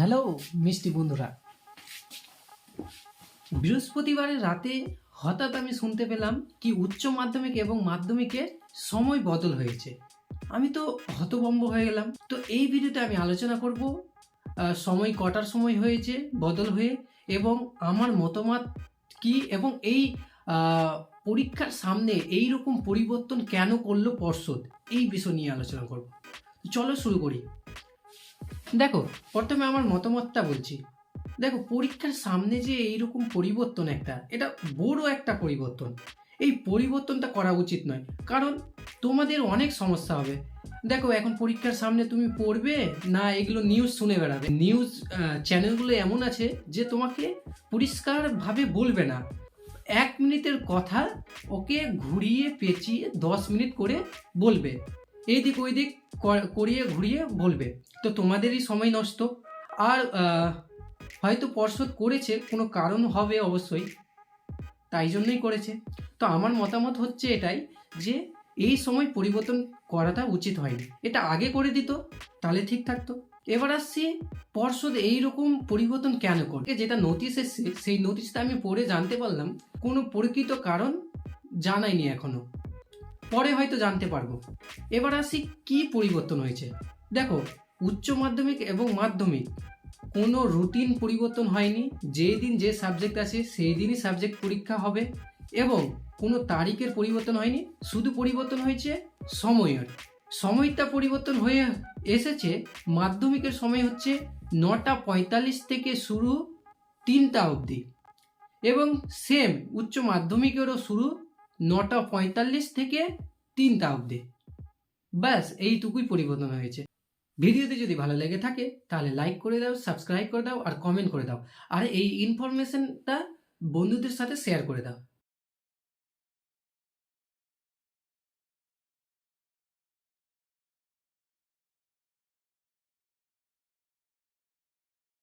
Hello, মিষ্টি বন্ধুরা। বৃহস্পতিবারের রাতে হঠাৎ আমি শুনতে পেলাম কি উচ্চ মাধ্যমিক এবং মাধ্যমিকের সময় বদল হয়েছে। আমি তো হতভম্ব হয়ে গেলাম। তো এই ভিডিওতে আমি আলোচনা করব সময় কটার সময় হয়েছে, বদল হয়ে, এবং আমার মতামত কি এবং এই পরীক্ষার সামনে এই রকম পরিবর্তন কেন করল পর্ষদ? এই বিষয় নিয়ে আলোচনা করব। চলো শুরু করি। দেখো, প্রথমে আমার মতামতটা বলছি। দেখো, পরীক্ষার সামনে যে এইরকম পরিবর্তন একটা, এটা বড় একটা পরিবর্তন। এই পরিবর্তনটা করা উচিত নয়। কারণ তোমাদের অনেক সমস্যা হবে। দেখো, এখন পরীক্ষার সামনে তুমি পড়বে, না এগুলো নিউজ শুনে বেড়াবে। নিউজ চ্যানেলগুলো এমন আছে যে তোমাকে পরিষ্কারভাবে বলবে না। এক মিনিটের কথা ওকে ঘুরিয়ে পেঁচিয়ে দশ মিনিট করে বলবে। এইদিক ওই দিক করিয়ে ঘুরিয়ে বলবে। তো তোমাদেরই সময় নষ্ট। আর হয়তো পর্ষদ করেছে, কোনো কারণ হবে অবশ্যই। তাই জন্যই করেছে। তো আমার মতামত হচ্ছে এটাই যে, এই সময় পরিবর্তন করাটা উচিত হয়নি। এটা আগে করে দিত, তাহলে ঠিক থাকতো। এবার আসছি, পর্ষদ এই রকম পরিবর্তন কেন করে যেটা নোটিশ এসছে, সেই নোটিশটা আমি পড়ে জানতে পারলাম। কোনো প্রকৃত কারণ জানায়নি এখনও। পরে হয়তো জানতে পারব। এবার আসি কি পরিবর্তন হয়েছে। দেখো, উচ্চ মাধ্যমিক এবং মাধ্যমিক, কোনো রুটিন পরিবর্তন হয়নি। যেই দিন যে সাবজেক্ট আছে সেই দিনই সাবজেক্ট পরীক্ষা হবে এবং কোনো তারিখের পরিবর্তন হয়নি। শুধু পরিবর্তন হয়েছে সময়ের। সময়টা পরিবর্তন হয়ে এসেছে, মাধ্যমিকের সময় হচ্ছে নটা পঁয়তাল্লিশ থেকে শুরু তিনটা অবধি। এবং সেম উচ্চ মাধ্যমিকেরও শুরু নটা পঁয়তাল্লিশ থেকে তিনটা অবধি। ব্যাস, এইটুকুই পরিবর্তন হয়েছে। ভিডিওতে যদি ভালো লেগে থাকে, তাহলে লাইক করে দাও সাবস্ক্রাইব করে দাও আর কমেন্ট করে দাও। আর এই ইনফরমেশনটা বন্ধুদের সাথে শেয়ার করে দাও।